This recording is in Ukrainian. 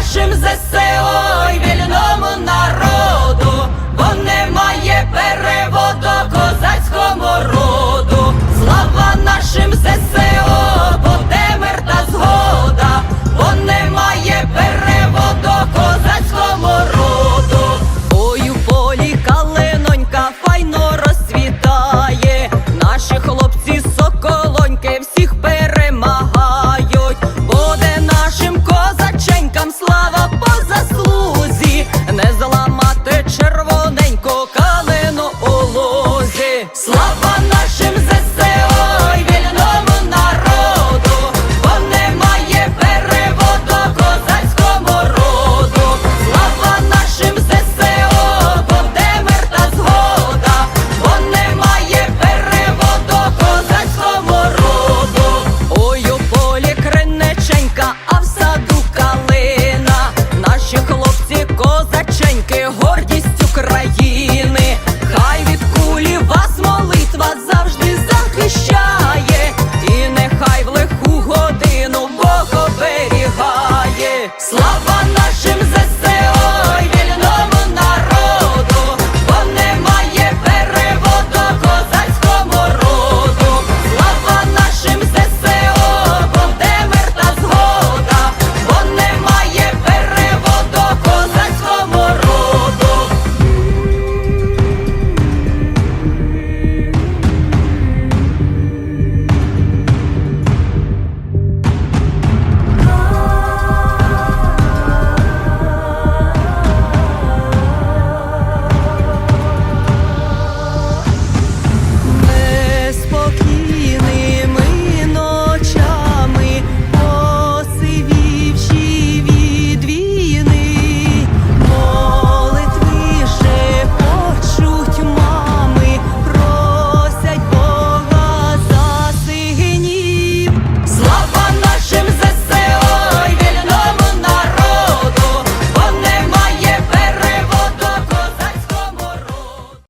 нашим ЗСО і вільному народу, бо немає переводу козацькому роду, слава нашим ЗСО Slow.